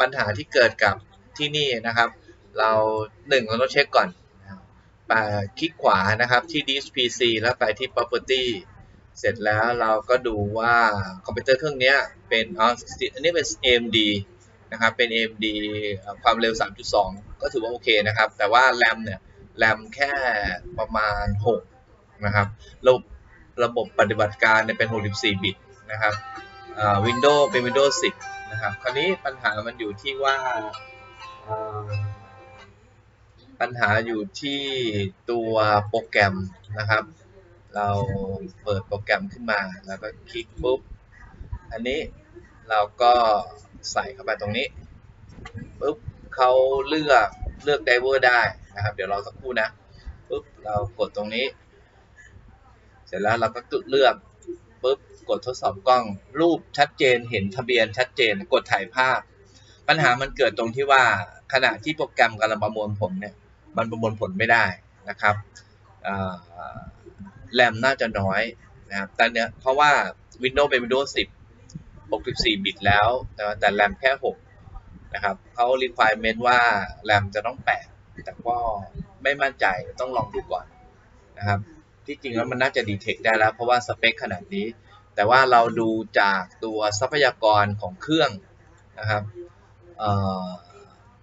ปัญหาที่เกิดกับที่นี่นะครับ เราหนึ่งเราต้องเช็คก่อนไปคลิกขวานะครับที่ disk PC แล้วไปที่ property เสร็จแล้วเราก็ดูว่าคอมพิวเตอร์เครื่องนี้เป็นอันนี้เป็น AMD นะครับเป็น AMD ความเร็ว 3.2 ก็ถือว่าโอเคนะครับ แต่ว่า RAM เนี่ย RAM แค่ประมาณ 6 นะครับ ระบบระบบปฏิบัติการเนี่ยเป็น 64 บิตนะครับ วินโดว์เป็น Windows 10 นะครับ คราวนี้ปัญหามันอยู่ที่ว่าปัญหาอยู่ที่ตัวโปรแกรมนะครับ เราเปิดโปรแกรมขึ้นมาแล้วก็คลิกปุ๊บ อันนี้เราก็ใส่เข้าไปตรงนี้ปุ๊บเขาเลือกเลือกไดเวอร์ได้นะครับ เดี๋ยวเราสักครู่นะปุ๊บเรากดตรงนี้ เสร็จแล้วเราก็กดเลือก ปุ๊บกดทดสอบกล้อง รูปชัดเจนเห็นทะเบียนชัดเจนกดถ่ายภาพ ปัญหามันเกิดตรงที่ว่าขณะที่โปรแกรมกำลังประมวลผลเนี่ยมันประมวลผลไม่ได้นะครับแรมน่าจะน้อยนะครับแต่เนี้ยเพราะว่า Windows เป็น Windows 10 64 บิตแล้วแต่แต่แรมแค่ 6 นะครับเขา requirement ว่าแรมจะต้อง 8 แต่ก็ไม่มั่นใจต้องลองดูก่อนนะครับ ที่จริงแล้วมันน่าจะดีเทคได้แล้ว เพราะว่าสเปคขนาดนี้ แต่ว่าเราดูจากตัวทรัพยากรของเครื่องนะครับ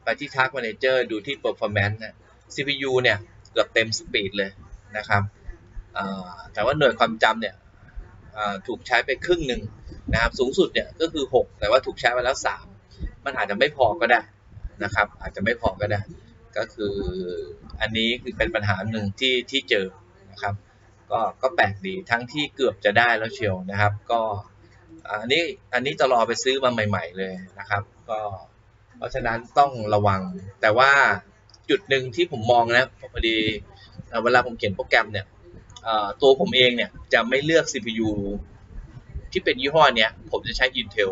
ไปที่ Task Manager ดูที่ Performance นี่ย CPU เนี่ย เกือบเต็มสปีดเลยนะครับแต่ว่าหน่วยความจำเนี่ยถูกใช้ไปครึ่งหนึ่งนะครับ สูงสุดเนี่ยก็คือ 6 แต่ว่าถูกใช้ไปแล้ว 3 มันอาจจะไม่พอก็ได้นะครับ อาจจะไม่พอก็ได้ ก็คืออันนี้คือเป็นปัญหาหนึ่งที่ที่เจอนะครับ ก็ก็แปลกดีทั้งที่เกือบจะได้แล้วเชียวนะครับ ก็อันนี้อันนี้จะรอไปซื้อมาใหม่ ๆ เลยนะครับ ก็เพราะฉะนั้นต้องระวัง แต่ว่าจุดหนึ่งที่ผมมองนะพอดีเวลาผมเขียนโปรแกรมเนี่ยตัวผมเองเนี่ยจะไม่เลือก CPU ที่เป็นยี่ห้อเนี้ยผมจะใช้ Intel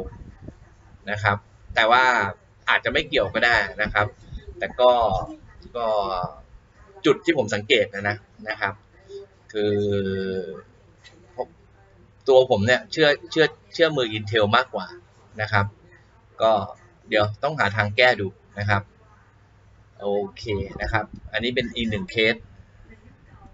นะครับ แต่ว่าอาจจะไม่เกี่ยวก็ได้นะครับ แต่ก็ก็จุดที่ผมสังเกตนะนะนะครับ คือตัวผมเนี่ยเชื่อเชื่อเชื่อมือ Intel มากกว่านะครับ ก็เดี๋ยวต้องหาทางแก้ดูนะครับ โอเคนะครับ อันนี้เป็นอีกหนึ่งเคส